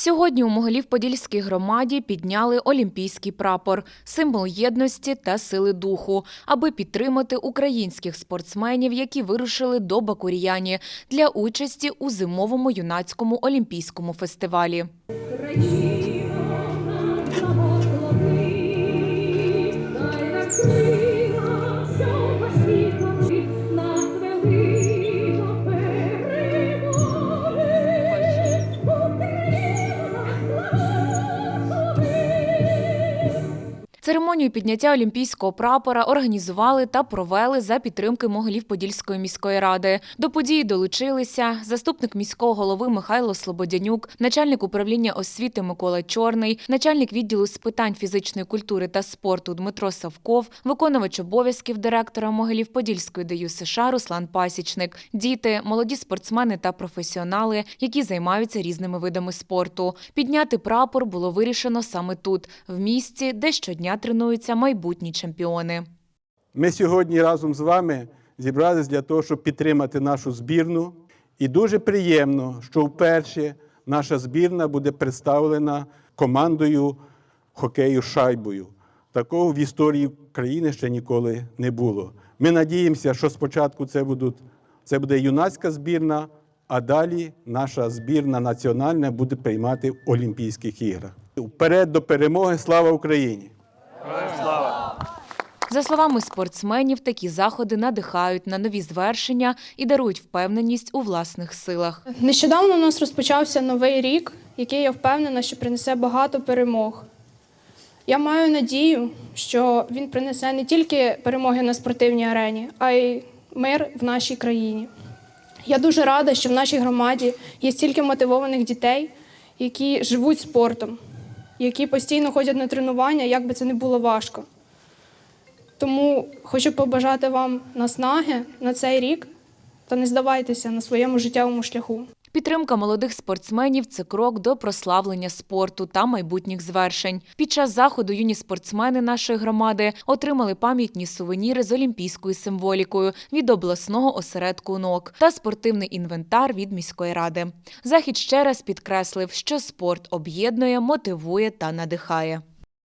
Сьогодні у Могилів-Подільській громаді підняли олімпійський прапор, символ єдності та сили духу, аби підтримати українських спортсменів, які вирушили до Бакуріяні для участі у зимовому юнацькому олімпійському фестивалі. Церемонію підняття олімпійського прапора організували та провели за підтримки Могилів-Подільської міської ради. До події долучилися заступник міського голови Михайло Слободянюк, начальник управління освіти Микола Чорний, начальник відділу з питань фізичної культури та спорту Дмитро Савков, виконувач обов'язків директора Могилів-Подільської ДЮ США Руслан Пасічник, діти, молоді спортсмени та професіонали, які займаються різними видами спорту. Підняти прапор було вирішено саме тут, в місті, де щодня тренуються майбутні чемпіони. Ми сьогодні разом з вами зібралися для того, щоб підтримати нашу збірну. І дуже приємно, що вперше наша збірна буде представлена командою хокею шайбою. Такого в історії країни ще ніколи не було. Ми надіємося, що спочатку це, будуть, це буде юнацька збірна, а далі наша збірна національна буде приймати в Олімпійських іграх. Вперед до перемоги! Слава Україні! За словами спортсменів, такі заходи надихають на нові звершення і дарують впевненість у власних силах. Нещодавно у нас розпочався новий рік, який я впевнена, що принесе багато перемог. Я маю надію, що він принесе не тільки перемоги на спортивній арені, а й мир в нашій країні. Я дуже рада, що в нашій громаді є стільки мотивованих дітей, які живуть спортом, які постійно ходять на тренування, як би це не було важко. Тому хочу побажати вам наснаги на цей рік та не здавайтеся на своєму життєвому шляху. Підтримка молодих спортсменів це крок до прославлення спорту та майбутніх звершень. Під час заходу юні спортсмени нашої громади отримали пам'ятні сувеніри з олімпійською символікою від обласного осередку НОК та спортивний інвентар від міської ради. Захід ще раз підкреслив, що спорт об'єднує, мотивує та надихає.